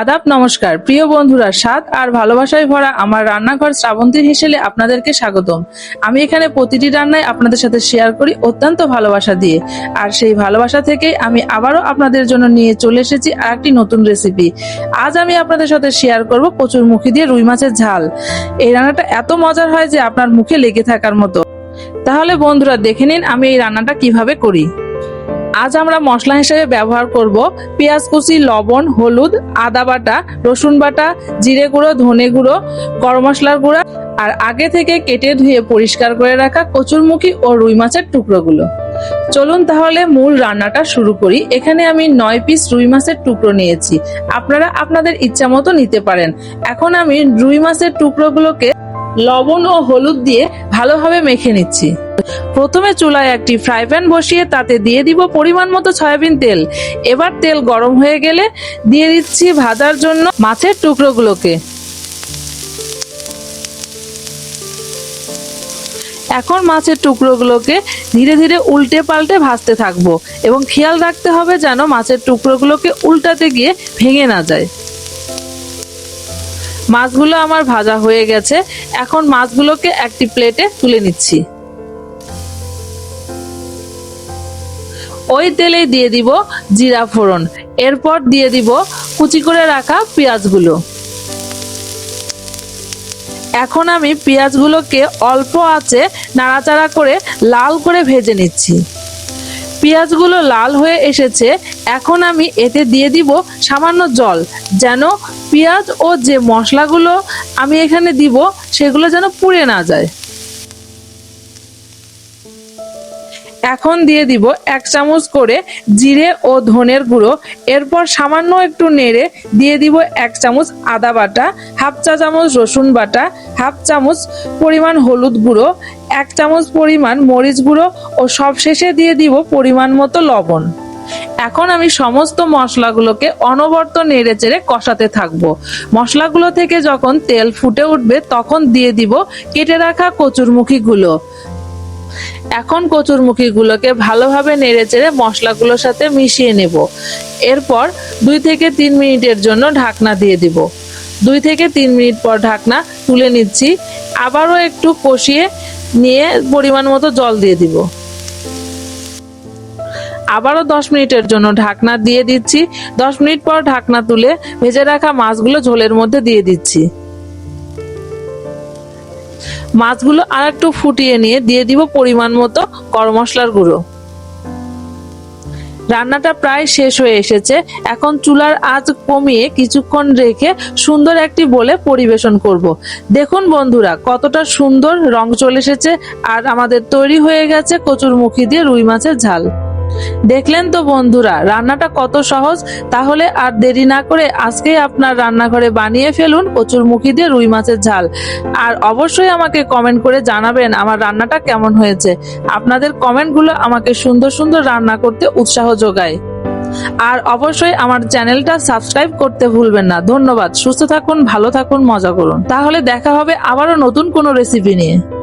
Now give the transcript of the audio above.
আদাব, নমস্কার। প্রিয় বন্ধুরা, স্বাদ আর ভালোবাসায় ভরা আমার রান্নাঘর শ্রাবন্তীর হিসেলে আপনাদেরকে স্বাগতম। আমি এখানে প্রতিটি রান্নায় আপনাদের সাথে শেয়ার করি অত্যন্ত ভালোবাসা দিয়ে। আর সেই ভালোবাসা থেকেই আমি আবারও আপনাদের জন্য নিয়ে চলে এসেছি আর একটি নতুন রেসিপি আজ আমি আপনাদের সাথে শেয়ার করব কচুর মুখি দিয়ে রুই মাছের ঝাল। এই রান্নাটা এত মজার হয় যে আপনার মুখে লেগে থাকার মতো। তাহলে বন্ধুরা, দেখে নিন আমি এই রান্নাটা কীভাবে করি। আজ আমরা মশলা হিসেবে ব্যবহার করব পেঁয়াজ কুচি, লবণ, হলুদ, আদা বাটা, রসুন বাটা, জিরে গুঁড়ো, ধনে গুঁড়ো, গরম মশলার গুঁড়া আর আগে থেকে কেটে ধুয়ে পরিষ্কার করে রাখা কচুরমুখী ও রুই মাছের টুকরোগুলো। চলুন তাহলে মূল রান্নাটা শুরু করি। এখানে আমি নয় পিস রুই মাছের টুকরো নিয়েছি। আপনারা আপনাদের ইচ্ছা মতো নিতে পারেন। এখন আমি রুই মাছের টুকরোগুলোকে লবণ ও হলুদ দিয়ে ভালোভাবে মেখে নিচ্ছি। প্রথমে চুলায় একটি ফ্রাই প্যান বসিয়ে তাতে দিয়ে দিব পরিমাণ মতো সয়াবিন তেল। এবার তেল গরম হয়ে গেলে দিয়ে দিচ্ছি ভাজার জন্য মাছের টুকরোগুলোকে। এখন মাছের টুকরোগুলোকে ধীরে ধীরে উল্টে পাল্টে ভাজতে থাকব এবং খেয়াল রাখতে হবে যেন মাছের টুকরোগুলোকে উল্টাতে গিয়ে ভেঙে না যায়। মাছগুলো আমার ভাজা হয়ে গেছে। এখন মাছগুলোকে একটি প্লেটে তুলে নিচ্ছি। ওই তেলে দিয়ে দিব জিরা ফোড়ন। এরপর দিয়ে দিব কুচি করে রাখা পেঁয়াজগুলো। এখন আমি পেঁয়াজগুলোকে অল্প আঁচে নাড়াচাড়া করে লাল করে ভেজে নিচ্ছি। পেঁয়াজগুলো লাল হয়ে এসেছে, এখন আমি এতে দিয়ে দিব সামান্য জল, যেন পেঁয়াজ ও যে মশলাগুলো আমি এখানে দিব সেগুলো যেন পুড়ে না যায়। এখন দিয়ে দিব এক চামচ করে জিরে ও ধনের গুঁড়ো। এরপর সামান্য একটু নেড়ে দিয়ে দিব এক চামচ আদা বাটা, হাফ চা চামচ রসুন বাটা, হাফ চামচ পরিমাণ হলুদ গুঁড়ো, এক চামচ পরিমাণ মরিচ গুঁড়ো ও সব শেষে দিয়ে দিব পরিমাণ মতো লবণ। এখন আমি সমস্ত মশলাগুলোকে অনবর্ত নেড়ে চেড়ে কষাতে থাকব। মশলাগুলো থেকে যখন তেল ফুটে উঠবে, তখন দিয়ে দিব কেটে রাখা কচুরমুখীগুলো। এখন কচুরমুখীগুলোকে ভালোভাবে নেড়ে চেড়ে মশলাগুলোর সাথে মিশিয়ে নেব। এরপর দুই থেকে তিন মিনিটের জন্য ঢাকনা দিয়ে দিব। দুই থেকে তিন মিনিট পর ঢাকনা তুলে নিচ্ছি। আবারও একটু কষিয়ে নিয়ে পরিমাণ মতো জল দিয়ে দিব। আবারও দশ মিনিটের জন্য ঢাকনা দিয়ে দিচ্ছি। দশ মিনিট পর ঢাকনা তুলে ভেজে রাখা মাছগুলো ঝোলের মধ্যে দিয়ে দিচ্ছি। মাছগুলো আর একটু ফুটিয়ে নিয়ে দিয়ে দিব পরিমাণ মতো গরম মশলার গুঁড়ো। রান্নাটা প্রায় শেষ হয়ে এসেছে। এখন চুলার আঁচ কমিয়ে কিছুক্ষণ রেখে সুন্দর একটি বলে পরিবেশন করব। দেখুন বন্ধুরা, কতটা সুন্দর রং চলে এসেছে। আর আমাদের তৈরি হয়ে গেছে কচুরমুখী দিয়ে রুই মাছের ঝাল। দেখলেন তো বন্ধুরা, রান্নাটা কত সহজ, তাহলে আর দেরি না করে আজকেই আপনার রান্নাঘরে বানিয়ে ফেলুন কচুর মুখি দিয়ে রুই মাছের ঝাল। আর অবশ্যই আমাকে কমেন্ট করে জানাবেন আমার রান্নাটা কেমন হয়েছে। আপনাদের কমেন্টগুলো আমাকে সুন্দর সুন্দর রান্না করতে উৎসাহ যোগায়। আর অবশ্যই আমার চ্যানেলটা সাবস্ক্রাইব করতে ভুলবেন না। ধন্যবাদ। সুস্থ থাকুন, ভালো থাকুন, মজা করুন। তাহলে দেখা হবে আবারও নতুন কোনো রেসিপি নিয়ে।